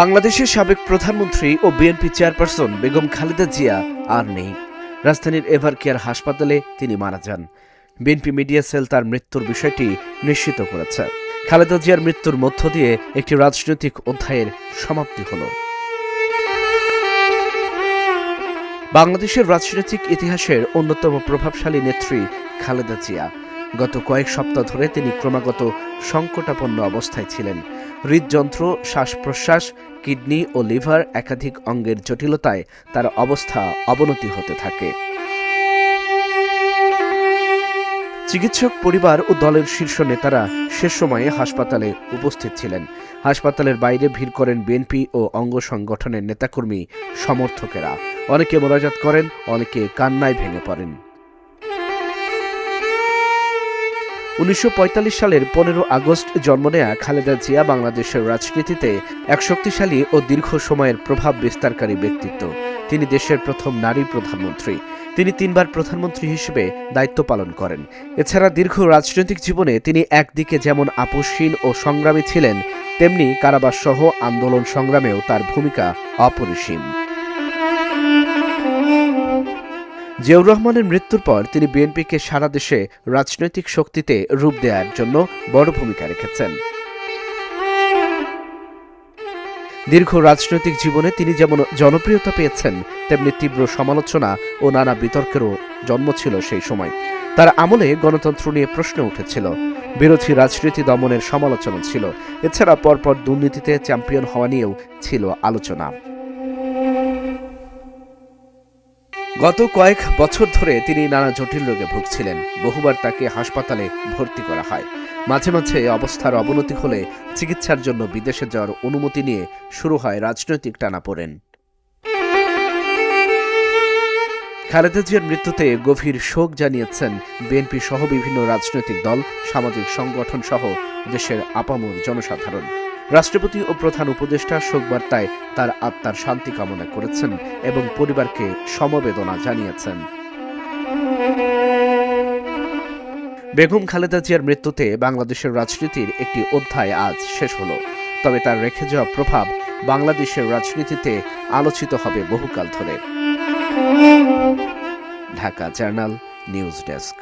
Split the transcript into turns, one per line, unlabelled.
বাংলাদেশের সাবেক প্রধানমন্ত্রী ও বিএনপি চেয়ারপারসন বেগম খালেদা জিয়া আর নেই। রাজধানীর এভার কেয়ার হাসপাতালে তিনি মারা যান। বিএনপি মিডিয়া সেল তার মৃত্যুর বিষয়টি নিশ্চিত করেছে। খালেদা জিয়ার মৃত্যুর মধ্য দিয়ে একটি রাজনৈতিক অধ্যায়ের সমাপ্তি হলো। বাংলাদেশের রাজনৈতিক ইতিহাসের অন্যতম প্রভাবশালী নেত্রী খালেদা জিয়া। গত কয়েক সপ্তাহ ধরে তিনি ক্রমাগত সংকটাপন্ন অবস্থায় ছিলেন। হৃদযন্ত্র শ্বাস প্রশ্বাস কিডনি ও লিভার একাধিক অঙ্গের জটিলতায় তার অবস্থা অবনতি হতে থাকে। চিকিৎসক পরিবার ও দলের শীর্ষ নেতারা শেষ সময়ে হাসপাতালে উপস্থিত ছিলেন। হাসপাতালের বাইরে ভিড় করেন বিএনপি ও অঙ্গ সংগঠনের নেতাকর্মী, সমর্থকেরা। অনেকে মোনাজাত করেন, অনেকে কান্নায় ভেঙে পড়েন। উনিশশো পঁয়তাল্লিশ সালের পনেরো আগস্ট জন্ম নেয়া খালেদা জিয়া বাংলাদেশের রাজনীতিতে এক শক্তিশালী ও দীর্ঘ সময়ের প্রভাব বিস্তারকারী ব্যক্তিত্ব। তিনি দেশের প্রথম নারী প্রধানমন্ত্রী। তিনি তিনবার প্রধানমন্ত্রী হিসেবে দায়িত্ব পালন করেন। এছাড়া দীর্ঘ রাজনৈতিক জীবনে তিনি একদিকে যেমন আপোষহীন ও সংগ্রামী ছিলেন, তেমনি কারাবাস সহ আন্দোলন সংগ্রামেও তার ভূমিকা অপরিসীম। জিয়াউর রহমানের মৃত্যুর পর তিনি বিএনপিকে সারা দেশে রাজনৈতিক শক্তিতে রূপ দেওয়ার জন্য বড় ভূমিকা রেখেছেন। দীর্ঘ রাজনৈতিক জীবনে তিনি যেমন জনপ্রিয়তা পেয়েছেন, তেমনি তীব্র সমালোচনা ও নানা বিতর্কেরও জন্ম ছিল সেই সময়। তার আমলে গণতন্ত্র নিয়ে প্রশ্ন উঠেছিল। বিরোধী রাজনীতি দমনের সমালোচনা ছিল। এছাড়া পরপর দুর্নীতিতে চ্যাম্পিয়ন হওয়া নিয়েও ছিল আলোচনা। গত কয়েক বছর ধরে তিনি নানা জটিল রোগে ভুগছিলেন। বহুবার তাকে হাসপাতালে ভর্তি করা হয়। মাঝে মাঝে অবস্থার অবনতি হলে চিকিৎসার জন্য বিদেশে যাওয়ার অনুমতি নিয়ে শুরু হয় রাজনৈতিক টানাপোড়েন। খালেদা জিয়ার মৃত্যুতে গভীর শোক জানিয়েছেন বিএনপি সহ বিভিন্ন রাজনৈতিক দল, সামাজিক সংগঠন সহ দেশের আপামর জনসাধারণ। রাষ্ট্রপতি ও প্রধান উপদেষ্টা শোকবার্তায় তার আত্মার শান্তি কামনা করেছেন এবং পরিবারকে সমবেদনা জানিয়েছেন। বেগম খালেদা জিয়ার মৃত্যুতে বাংলাদেশের রাজনীতির একটি অধ্যায় আজ শেষ হলো। তবে তার রেখে যাওয়া প্রভাব বাংলাদেশের রাজনীতিতে আলোচিত হবে বহুকাল ধরে। Dhaka journal, news desk.